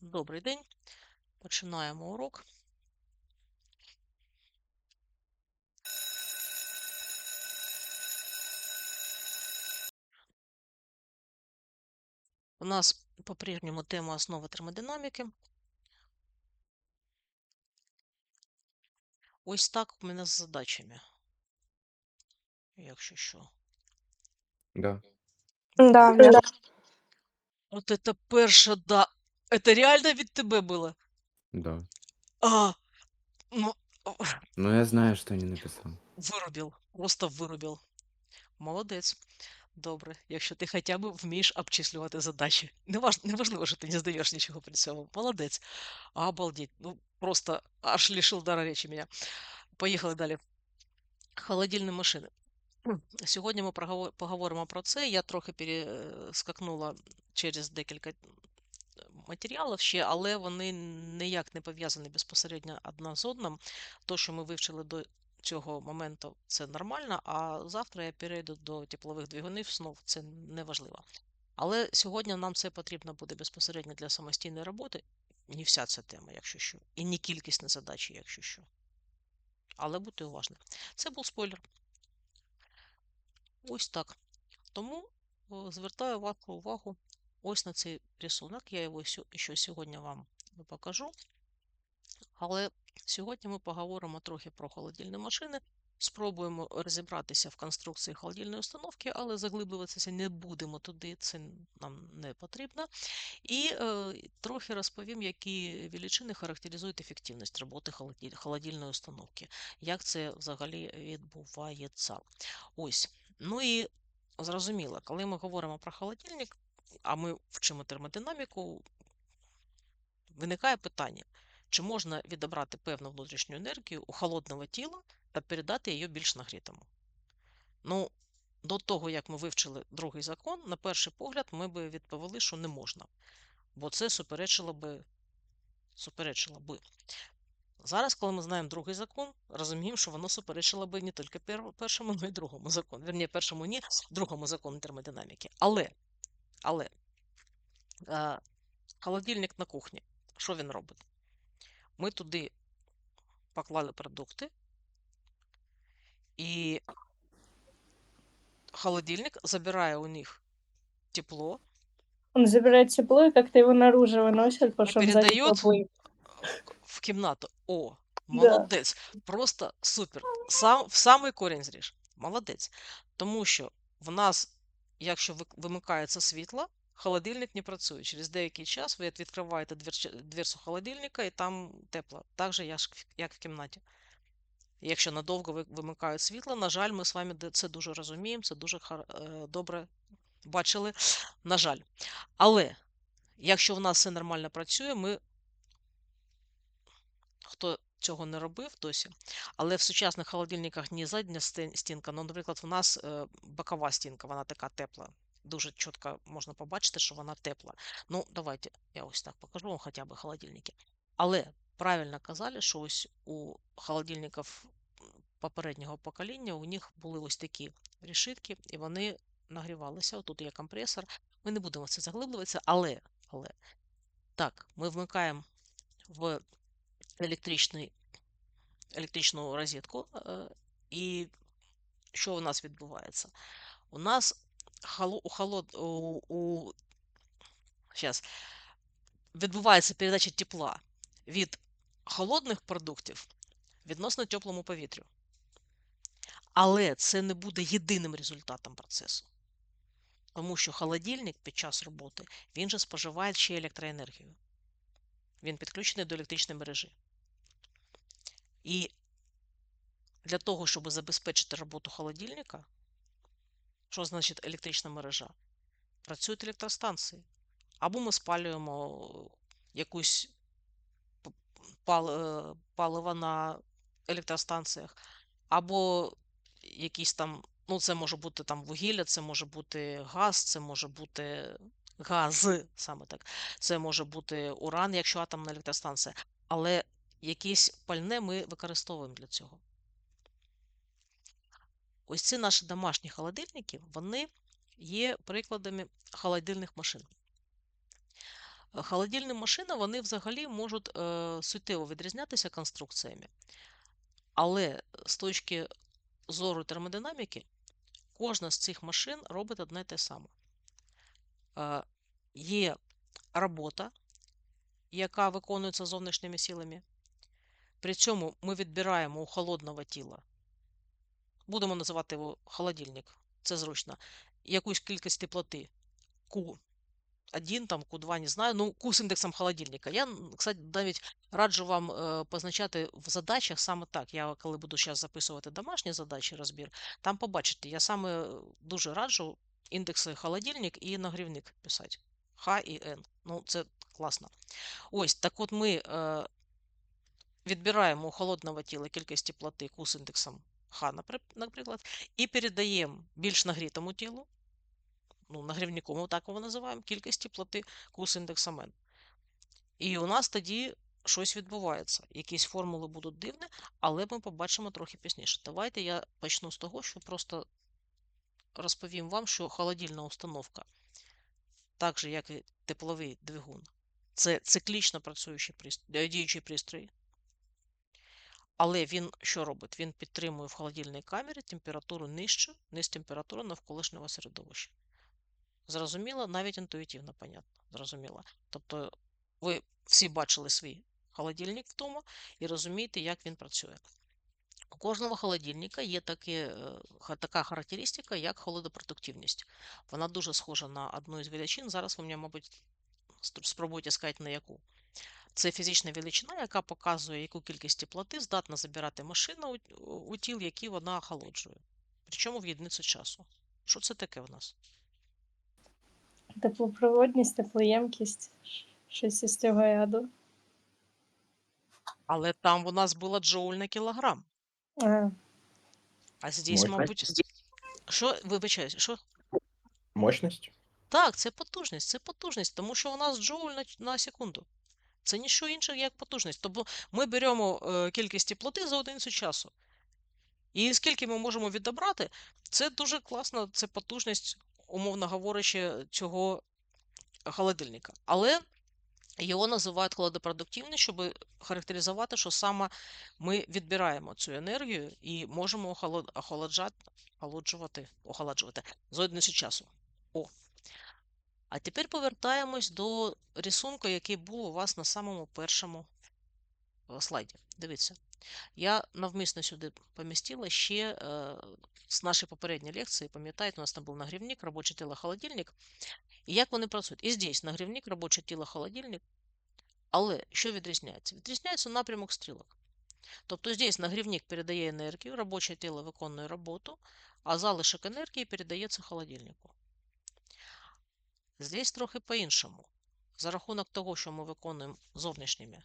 Добрий день. Починаємо урок. У нас по-прежнему тема основи термодинаміки. Ось так у мене з задачами. Якщо що. Да. Да, да. От це перша, да. Це реально від тебе було? Да. А, ну, Ну, я знаю, что не написал. вирубив. Просто вирубив. Молодець. Добре, якщо ти хоча б вмієш обчислювати задачі. Неваж... Неважливо, що ти не здаєш нічого при цьому. Молодець. Обалдеть. Ну, просто аж лишил дара речі мене. Поїхали далі. Холодильні машини. Сьогодні ми прогово- поговоримо про це. Я трохи перескакнула через декілька матеріалів ще, але вони ніяк не пов'язані безпосередньо одна з одним. То, що ми вивчили до цього моменту, це нормально, а завтра я перейду до теплових двигунів знов, це не важливо. Але сьогодні нам це потрібно буде безпосередньо для самостійної роботи. Не вся ця тема, якщо що, і не кількісні задачі, якщо що. Але будьте уважні. Це був спойлер. Ось так. Тому звертаю вашу увагу ось на цей рисунок. Я його ще сьогодні вам покажу. Але сьогодні ми поговоримо трохи про холодильні машини. Спробуємо розібратися в конструкції холодильної установки, але заглиблюватися не будемо туди, це нам не потрібно. І е, трохи розповім, які величини характеризують ефективність роботи холодильної установки, як це взагалі відбувається. Ось. Ну і зрозуміло, коли ми говоримо про холодильник, а ми вчимо термодинаміку, виникає питання, чи можна відібрати певну внутрішню енергію у холодного тіла та передати її більш нагрітому? Ну, до того, як ми вивчили другий закон, на перший погляд, ми би відповіли, що не можна, бо це суперечило би, суперечило би. Зараз, коли ми знаємо другий закон, розуміємо, що воно суперечило би не тільки першому, але й другому закону. Вірні, першому ні, другому закону термодинаміки. Але, але е, холодильник на кухні, що він робить? Ми туди поклали продукти, і холодильник забирає у них тепло, Он забирает тепло и как-то его наружу выносит, потому что он передает в кімнату. О, Да. молодець. Просто супер. Сам, в самий корінь зріж. Молодець. Тому що в нас, якщо вимикається світло, холодильник не працює. Через деякий час ви відкриваєте дверцю холодильника і там тепло. Так же, як в- кімнаті. Якщо надовго вимикають світло, на жаль, ми з вами це дуже розуміємо, це дуже е, добре бачили. На жаль. Але якщо в нас все нормально працює, ми хто цього не робив досі, але в сучасних холодильниках не задня стінка, ну, наприклад, у нас е, бокова стінка, вона така тепла. Дуже чітко можна побачити, що вона тепла. Ну, давайте я ось так покажу вам хоча б холодильники. Але правильно казали, що ось у холодильників попереднього покоління у них були ось такі решітки, і вони нагрівалися. Тут є компресор. Ми не будемо в це заглиблюватися, але, але так, ми вмикаємо в електричний, електричну розетку. І що у нас відбувається? У нас у, холод, у, у, відбувається передача тепла від холодних продуктів відносно теплому повітрю. Але це не буде єдиним результатом процесу. Тому що холодильник під час роботи він же споживає ще електроенергію. Він підключений до електричної мережі. І для того, щоб забезпечити роботу холодильника, що значить електрична мережа? Працюють електростанції. Або ми спалюємо якусь е, паливо на електростанціях, або якісь там, ну, це може бути там вугілля, це може бути газ, це може бути газ, саме так. Це може бути уран, якщо атомна електростанція. Але якесь пальне ми використовуємо для цього. Ось ці наші домашні холодильники, вони є прикладами холодильних машин. Е, Холодильні машини вони взагалі можуть е, суттєво відрізнятися конструкціями, але з точки зору термодинаміки, кожна з цих машин робить одне й те саме. Е, Є робота, яка виконується зовнішніми силами. При цьому ми відбираємо у холодного тіла, будемо називати його холодильник, це зручно, якусь кількість теплоти Q1, там, Q2, не знаю, ну, Q з індексом холодильника. Я, кстати, навіть раджу вам е, позначати в задачах саме так. Я коли буду зараз записувати домашні задачі, розбір, там побачите, я саме е, дуже раджу індекси холодильник і нагрівник писати. Х і N. Ну, це класно. Ось, так от ми е, відбираємо у холодного тіла кількість теплоти Q з індексом Х, наприклад, і передаємо більш нагрітому тілу, ну, нагрівнику, ми так його називаємо, кількість теплоти Q з індексом N. І у нас тоді щось відбувається. Якісь формули будуть дивні, але ми побачимо трохи пізніше. Давайте я почну з того, що просто розповім вам, що холодильна установка, так же як і тепловий двигун, це циклічно працюючий пристрій, діючий пристрій. Але він що робить? Він підтримує в холодильній камері температуру нижчу, ніж температура навколишнього середовища. Зрозуміло, навіть інтуїтивно, понятно, зрозуміло. Тобто ви всі бачили свій холодильник вдома і розумієте, як він працює. У кожного холодильника є таке, е, така характеристика, як холодопродуктивність. Вона дуже схожа на одну із величин. Зараз ви мені, мабуть, спробуйте сказати на яку. Це фізична величина, яка показує, яку кількість теплоти здатна забирати машина у, тіл, які вона охолоджує. Причому в єдиницю часу. Що це таке в нас? Теплопроводність, теплоємкість, щось із цього ряду. Але там у нас було джоуль на кілограм. А, А здесь, Мощность? мабуть, що, вибачаюсь, що? Мощность? Так, це потужність, це потужність, тому що у нас джоуль на, на секунду. Це ніщо інше, як потужність. Тобто ми беремо е, кількість теплоти за одиницю часу. І скільки ми можемо відібрати, це дуже класно, це потужність, умовно говорячи, цього холодильника. Але його називають холодопродуктивний, щоб характеризувати, що саме ми відбираємо цю енергію і можемо охолод- охолоджати, охолоджувати, охолоджувати за одиницю часу. О. А тепер повертаємось до рисунку, який був у вас на самому першому е, слайді. Дивіться, я навмисно сюди помістила ще е, з нашої попередньої лекції. Пам'ятаєте, у нас там був нагрівник, робоче тіло, холодильник. І як вони працюють? І здесь нагрівник, робоче тіло, холодильник. Але що відрізняється? Відрізняється напрямок стрілок. Тобто здесь нагрівник передає енергію, робоче тіло виконує роботу, а залишок енергії передається холодильнику. Здесь трохи по-іншому. За рахунок того, що ми виконуємо зовнішніми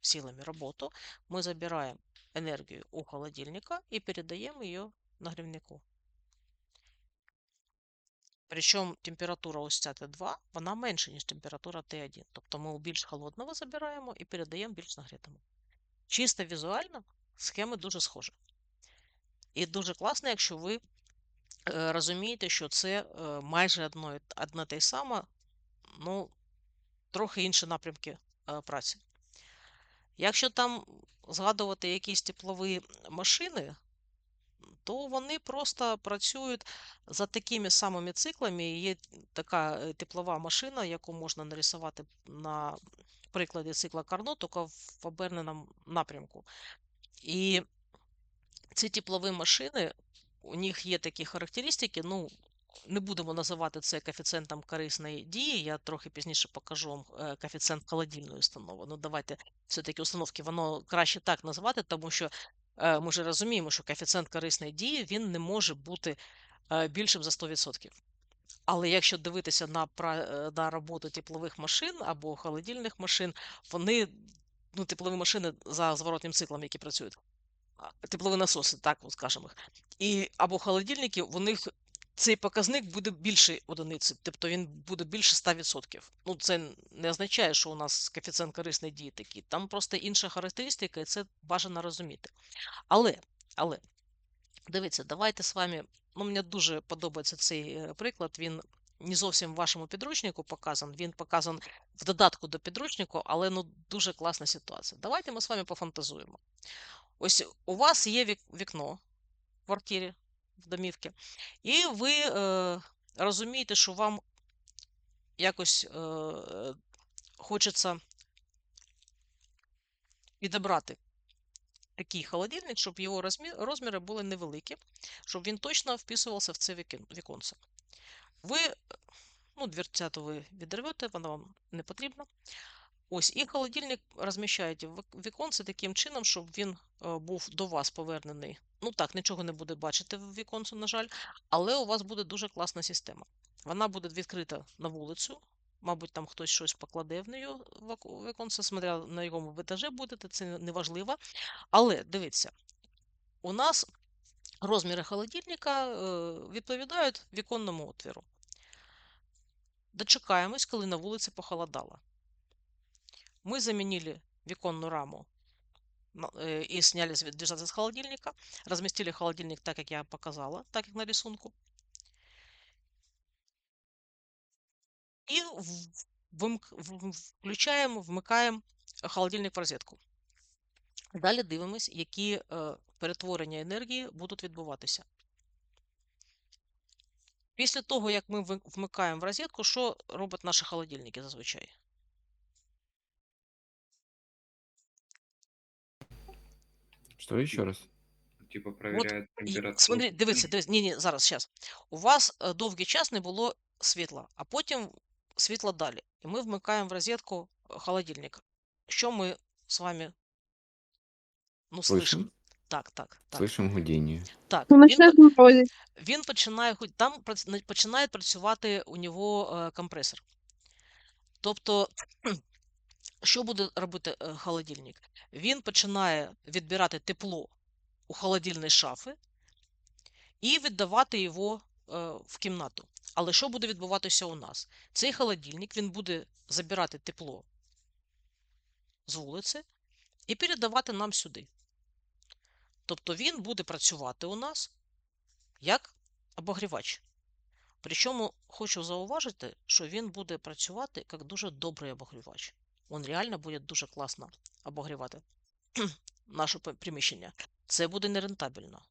силами роботу, ми забираємо енергію у холодильника і передаємо її нагрівнику. Причому температура ось ця Т2, вона менша, ніж температура Т1. Тобто ми у більш холодного забираємо і передаємо більш нагрітому. Чисто візуально схеми дуже схожі. І дуже класно, якщо ви розумієте, що це е, майже одно, одне те й саме, ну, трохи інші напрямки е, праці. Якщо там згадувати якісь теплові машини, то вони просто працюють за такими самими циклами. Є така е, теплова машина, яку можна нарисувати на прикладі цикла Карно, тільки в оберненому напрямку. І ці теплові машини, у них є такі характеристики, ну, не будемо називати це коефіцієнтом корисної дії. Я трохи пізніше покажу вам е, коефіцієнт холодильної установи. Ну, давайте все-таки установки воно краще так назвати, тому що е, ми ж розуміємо, що коефіцієнт корисної дії він не може бути е, більшим за 100%. Але якщо дивитися на, на роботу теплових машин або холодильних машин, вони, ну, теплові машини за зворотнім циклом, які працюють, теплові насоси, так от скажемо. І або холодильники, у них цей показник буде більше одиниці, тобто він буде більше 100%. Ну, це не означає, що у нас коефіцієнт корисної дії такий. Там просто інша характеристика, і це бажано розуміти. Але, але, дивіться, давайте з вами. Ну, мені дуже подобається цей е, приклад. Він не зовсім в вашому підручнику показан, він показан в додатку до підручнику, але ну дуже класна ситуація. Давайте ми з вами пофантазуємо. Ось у вас є вікно в квартирі, в домівці, і ви е, розумієте, що вам якось е, хочеться підібрати такий холодильник, щоб його розмі- розміри були невеликі, щоб він точно вписувався в це віконце. Ви, е, ну, дверцяту ви відривете, вона вам не потрібна. Ось, і холодильник розміщаєте в вік- віконце таким чином, щоб він е, був до вас повернений. Ну так, нічого не буде бачити в віконце, на жаль, але у вас буде дуже класна система. Вона буде відкрита на вулицю. Мабуть, там хтось щось покладе в неї віконце, смотря на якому етажі будете, це не важливо. Але дивіться, у нас розміри холодильника е, відповідають віконному отвіру. Дочекаємось, коли на вулиці похолодало. Мы заменили веконную раму э, и сняли свет- с холодильника, разместили холодильник так, как я показала, так как на рисунку. И включаємо, вмикаємо холодильник в розетку. Далі дивимось, які е, перетворення енергії будуть відбуватися. Після того, як ми вмикаємо в розетку, що роблять наші холодильники зазвичай? Что еще раз? Типа проверяет І, температуру. смотри, дивіться, дивіться, ні, ні, зараз, зараз. У вас е, довгий час не було світла, а потім світло далі. І ми вмикаємо в розетку е, холодильник. Що ми з вами ну, слышимо? Слышим? Так, так, так. Слышим гудение. Так, Ну, він, начнет морозить. він починає хоч там прац- на- починає працювати у нього е, компресор. Тобто, що буде робити е, холодильник? Він починає відбирати тепло у холодильної шафи і віддавати його е, в кімнату. Але що буде відбуватися у нас? Цей холодильник він буде забирати тепло з вулиці і передавати нам сюди. Тобто він буде працювати у нас як обогрівач. Причому хочу зауважити, що він буде працювати як дуже добрий обогрівач. Він реально буде дуже класно обогрівати наше приміщення. Це буде нерентабельно.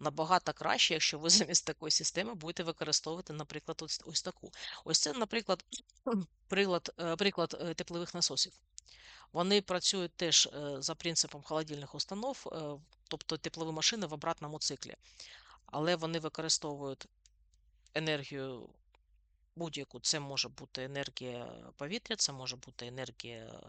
Набагато краще, якщо ви замість такої системи будете використовувати, наприклад, ось, ось таку. Ось це, наприклад, приклад, е, приклад е, теплових насосів. Вони працюють теж е, за принципом холодильних установ, тобто теплові машини в обратному циклі. Але вони використовують енергію будь-яку. Це може бути енергія повітря, це може бути енергія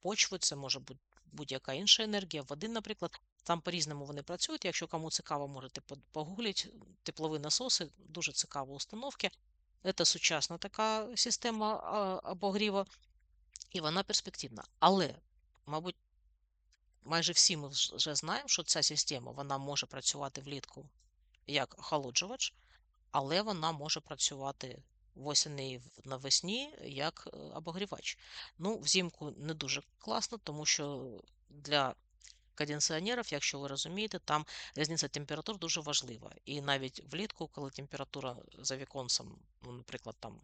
почви, це може бути будь-яка інша енергія, води, наприклад. Там по-різному вони працюють. Якщо кому цікаво, можете погугліть. Теплові насоси, дуже цікаві установки. Це сучасна така система а, обогріву, і вона перспективна. Але, мабуть, майже всі ми вже знаємо, що ця система вона може працювати влітку як охолоджувач, але вона може працювати восени і навесні як е, обогрівач. Ну, взимку не дуже класно, тому що для кондиціонерів, якщо ви розумієте, там різниця температур дуже важлива. І навіть влітку, коли температура за віконцем, ну, наприклад, там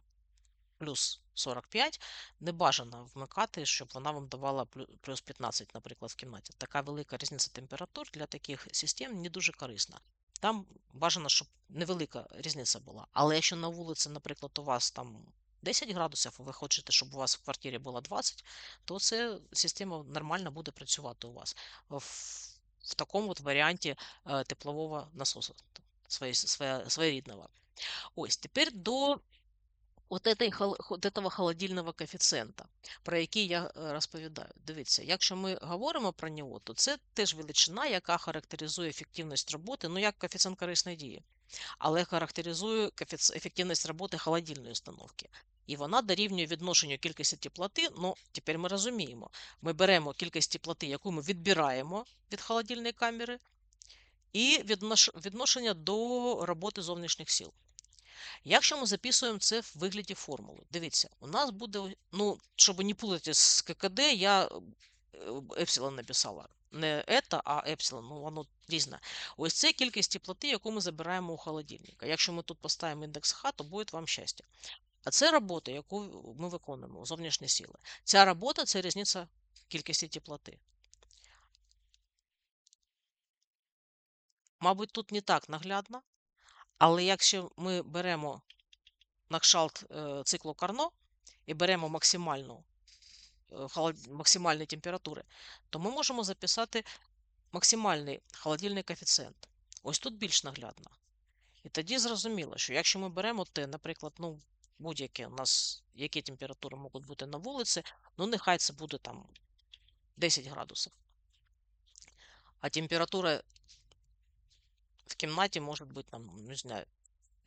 плюс 45, не бажано вмикати, щоб вона вам давала плюс 15, наприклад, в кімнаті. Така велика різниця температур для таких систем не дуже корисна. Там бажано, щоб невелика різниця була. Але якщо на вулиці, наприклад, у вас там 10 градусів, ви хочете, щоб у вас в квартирі було 20, то ця система нормально буде працювати у вас в, в такому от варіанті е, теплового насосу своє, своє. Ось тепер до от, этой, от этого холодильного коефіцієнта, про який я е, розповідаю. Дивіться, якщо ми говоримо про нього, то це теж величина, яка характеризує ефективність роботи, ну як коефіцієнт корисної дії, але характеризує ефективність роботи холодильної установки. І вона дорівнює відношенню кількості теплоти. Ну, тепер ми розуміємо. Ми беремо кількість теплоти, яку ми відбираємо від холодильної камери, і відношення до роботи зовнішніх сил. Якщо ми записуємо це в вигляді формули, дивіться, у нас буде, ну, щоб не плутати з ККД, я е, епсилон написала. не ета, а епсилон, ну воно різне. Ось це кількість теплоти, яку ми забираємо у холодильника. Якщо ми тут поставимо індекс Х, то буде вам щастя. А це робота, яку ми виконуємо, зовнішні сили. Ця робота це різниця кількості теплоти. Мабуть, тут не так наглядно, але якщо ми беремо на кшалт е, циклу Карно і беремо максимальну, е, максимальні температури, то ми можемо записати максимальний холодильний коефіцієнт. Ось тут більш наглядно. І тоді зрозуміло, що якщо ми беремо те, наприклад, ну, будь-які у нас, які температури можуть бути на вулиці, ну нехай це буде там 10 градусів. А температура в кімнаті може бути там, не знаю,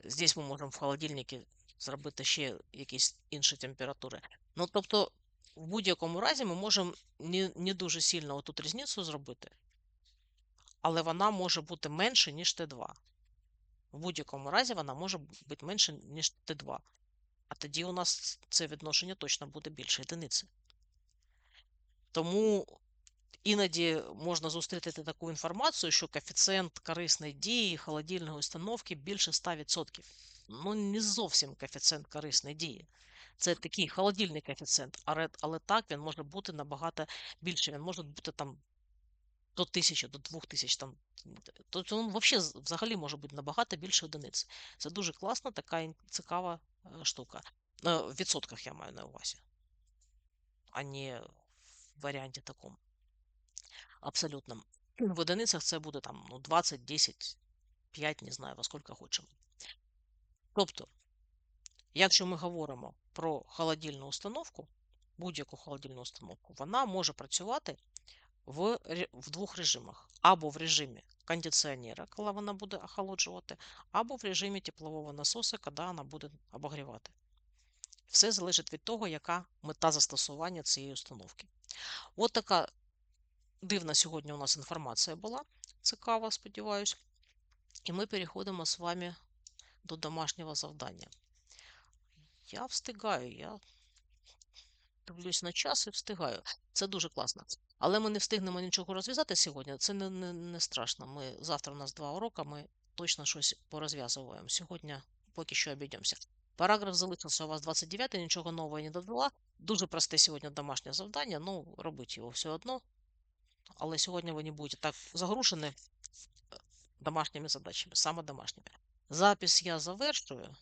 здесь ми можемо в холодильнику зробити ще якісь інші температури. Ну, тобто, в будь-якому разі ми можемо не, не дуже сильно отут різницю зробити, але вона може бути менше, ніж Т2. В будь-якому разі вона може бути менше, ніж Т2. А тоді у нас це відношення точно буде більше одиниці. Тому іноді можна зустріти таку інформацію, що коефіцієнт корисної дії холодильної установки більше 100%. Ну, не зовсім коефіцієнт корисної дії. Це такий холодильний коефіцієнт, але, так він може бути набагато більше. Він може бути там до 1000, до 2000. Там. Тобто він взагалі може бути набагато більше одиниць. Це дуже класна, така цікава е, штука. Е, В відсотках я маю на увазі, а не в варіанті такому. Абсолютно. В одиницях це буде там ну, 20, 10, 5, не знаю, во скільки хочемо. Тобто, якщо ми говоримо про холодильну установку, будь-яку холодильну установку, вона може працювати в, в двох режимах: або в режимі кондиціонера, коли вона буде охолоджувати, або в режимі теплового насоса, коли вона буде обогрівати. Все залежить від того, яка мета застосування цієї установки. От така дивна сьогодні у нас інформація була. Цікава, сподіваюсь. І ми переходимо з вами до домашнього завдання. Я встигаю, я дивлюсь на час і встигаю. Це дуже класно. Але ми не встигнемо нічого розв'язати сьогодні. Це не, не, не страшно. Ми, завтра у нас два уроки, ми точно щось порозв'язуємо. Сьогодні поки що обійдемося. Параграф залишився у вас 29, нічого нового не додала. Дуже просте сьогодні домашнє завдання. Ну, робіть його все одно. Але сьогодні вони не будете так загрушені е, домашніми задачами, саме домашніми. Запис я завершую.